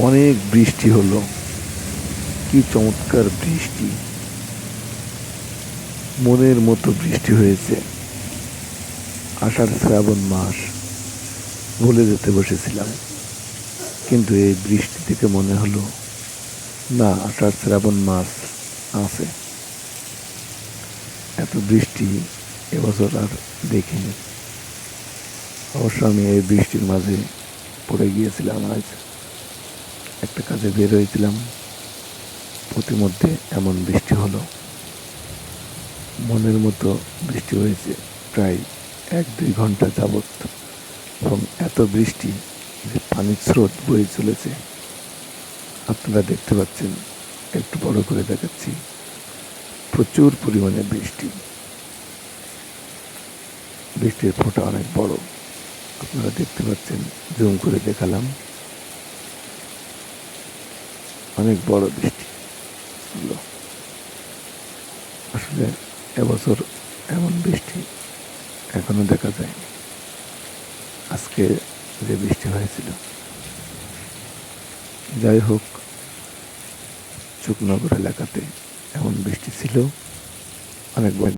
অনেক বৃষ্টি হলো। কি চমৎকার বৃষ্টি। মনের মতো বৃষ্টি হয়েছে। আষাঢ় শ্রাবণ মাস ভুলে যেতে বসেছিলাম। কিন্তু এই বৃষ্টি থেকে মনে হলো, না, আষাঢ় শ্রাবণ মাস আছে। এত বৃষ্টি এবছর আর দেখিনি। অবশ্য আমি এই বৃষ্টির মাঝে পড়ে গিয়েছিলাম আজ। একটা কাজে বের হয়েছিলাম। প্রতিমধ্যে এমন বৃষ্টি হলো। মনের মতো বৃষ্টি হয়েছে প্রায় এক দুই ঘণ্টা যাবৎ। এবং এত বৃষ্টি যে পানির স্রোত বয়ে চলেছে। আপনারা দেখতে পাচ্ছেন, একটু বড় করে দেখাচ্ছি। প্রচুর পরিমাণে বৃষ্টি। বৃষ্টির ফোঁটা অনেক বড়। আপনারা দেখতে পাচ্ছেন, জুম করে দেখালাম। অনেক বড় বৃষ্টি আসলে এবছর এমন বৃষ্টি এখনও দেখা যায়নি। আজকে যে বৃষ্টি হয়েছিল। যাই হোক, চুকনগর এলাকাতে এমন বৃষ্টি ছিল। অনেক